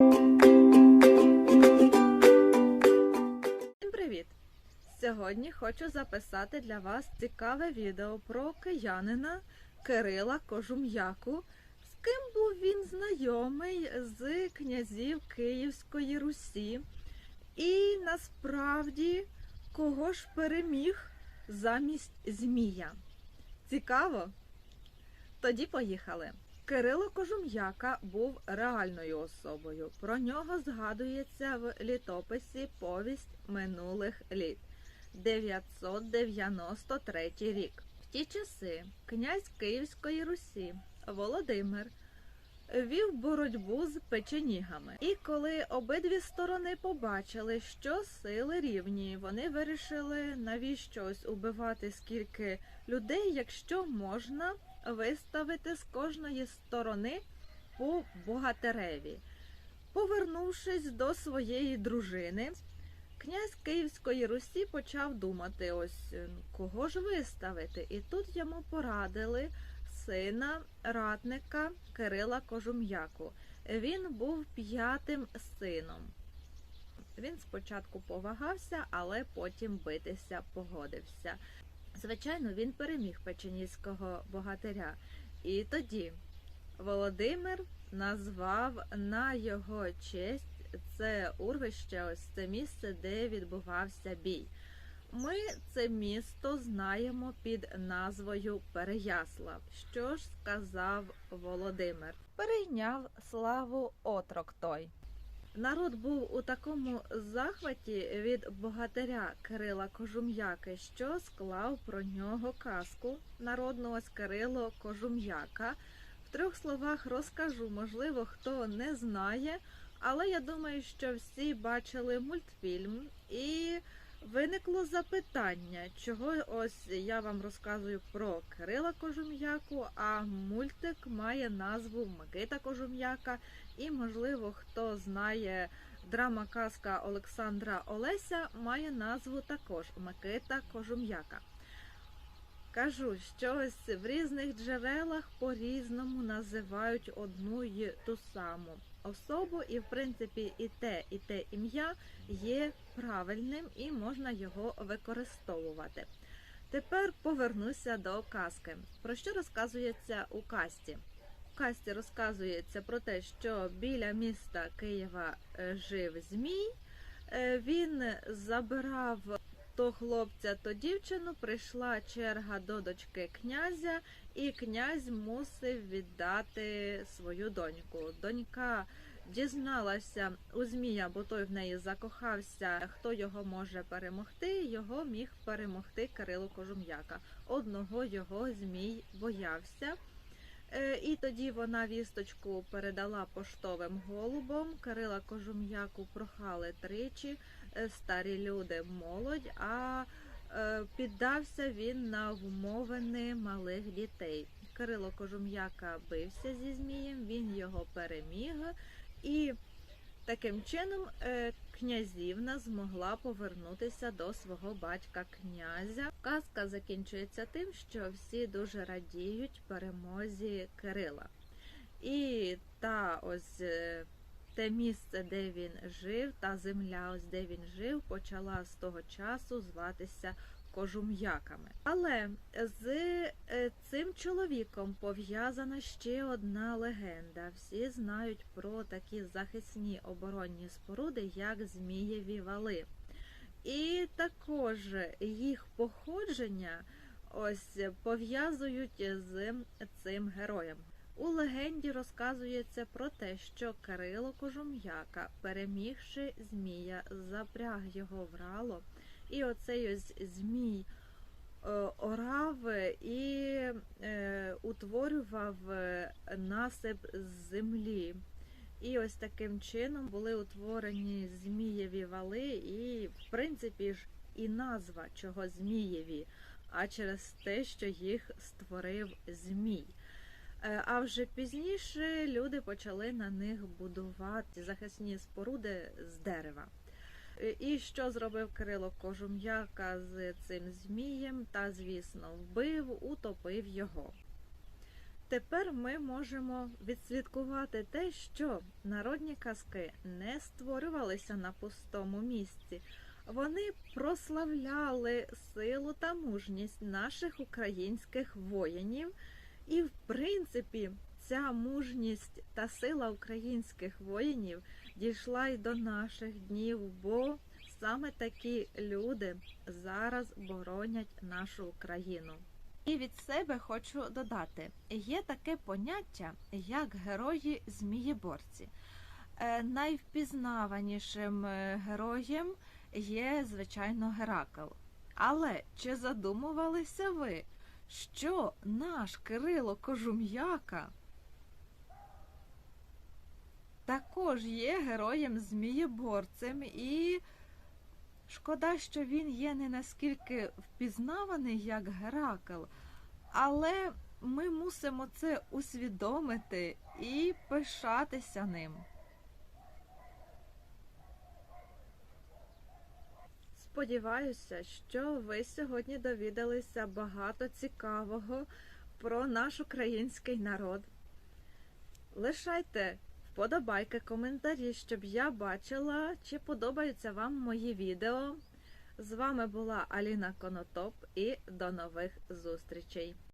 Всім привіт! Сьогодні хочу записати для вас цікаве відео про киянина Кирила Кожум'яку. З ким був він знайомий з князів Київської Русі. І насправді кого ж переміг замість Змія. Цікаво? Тоді поїхали. Кирило Кожум'яка був реальною особою. Про нього згадується в літописі Повість минулих літ 993 рік. В ті часи князь Київської Русі Володимир вів боротьбу з печенігами. І коли обидві сторони побачили, що сили рівні, вони вирішили навіщось убивати скільки людей, якщо можна виставити з кожної сторони по богатиреві. Повернувшись до своєї дружини, князь Київської Русі почав думати: ось е, кого ж виставити. І тут йому порадили сина ратника Кирила Кожум'яку. Він був п'ятим сином. Він спочатку повагався, але потім битися погодився. Звичайно, він переміг печеніського богатиря. І тоді Володимир назвав на його честь це урвище, ось це місце, де відбувався бій. Ми це місто знаємо під назвою Переяслав. Що ж сказав Володимир? Перейняв славу отрок той. Народ був у такому захваті від богатиря Кирила Кожум'яки, що склав про нього казку народного з Кирило Кожум'яка. В трьох словах розкажу, можливо, хто не знає, але я думаю, що всі бачили мультфільм і виникло запитання, чого ось я вам розказую про Кирила Кожум'яку, а мультик має назву Микита Кожум'яка. І, можливо, хто знає драма казка Олександра Олеся, має назву також Микита Кожум'яка. Кажу, що ось в різних джерелах по-різному називають одну й ту саму особу, і в принципі і те, і те ім'я є правильним і можна його використовувати. Тепер повернуся до казки. Про що розказується у казці? У казці розказується про те, що біля міста Києва е, жив Змій. Е, Він забирав то хлопця, то дівчину. Прийшла черга до дочки князя, і князь мусив віддати свою доньку. Донька дізналася у Змія, бо той в неї закохався. Хто його може перемогти? Його міг перемогти Кирило Кожум'яка. Одного його Змій боявся. Е, І тоді вона вісточку передала поштовим голубом. Кирила Кожум'яку прохали тричі, е, старі люди молодь, а піддався він на вмовини малих дітей. Кирило Кожум'яка бився зі Змієм, він його переміг, і таким чином е, князівна змогла повернутися до свого батька князя. Казка закінчується тим, що всі дуже радіють перемозі Кирила. І та ось е, те місце, де він жив, та земля, ось де він жив, почала з того часу зватися Кожум'яками. Але з е, цим чоловіком пов'язана ще одна легенда. Всі знають про такі захисні оборонні споруди, як Змієві вали. І також їх походження ось пов'язують з цим героєм. У легенді розказується про те, що Кирило Кожум'яка, перемігши Змія, запряг його в рало, і оцей ось Змій е, орав і е, утворював насип з землі. І ось таким чином були утворені Змієві вали, і, в принципі ж, і назва чого Змієві, а через те, що їх створив Змій. Е, А вже пізніше люди почали на них будувати захисні споруди з дерева. Е, І що зробив Кирило Кожум'яка з цим змієм? Та, звісно, вбив, утопив його. Тепер ми можемо відслідкувати те, що народні казки не створювалися на пустому місці. Вони прославляли силу та мужність наших українських воїнів, і, в принципі, ця мужність та сила українських воїнів дійшла й до наших днів, бо саме такі люди зараз боронять нашу Україну. І від себе хочу додати: є таке поняття, як герої змієборці. Е, найвпізнаванішим е, героєм є, звичайно, Геракл. Але чи задумувалися ви, що наш Кирило Кожум'яка також є героєм змієборцем і шкода, що він є не наскільки впізнаваний, як Геракл, але ми мусимо це усвідомити і пишатися ним. Сподіваюся, що ви сьогодні довідалися багато цікавого про наш український народ. Лишайте вподобайки, коментарі, щоб я бачила, чи подобаються вам мої відео. З вами була Аліна Конотоп і до нових зустрічей!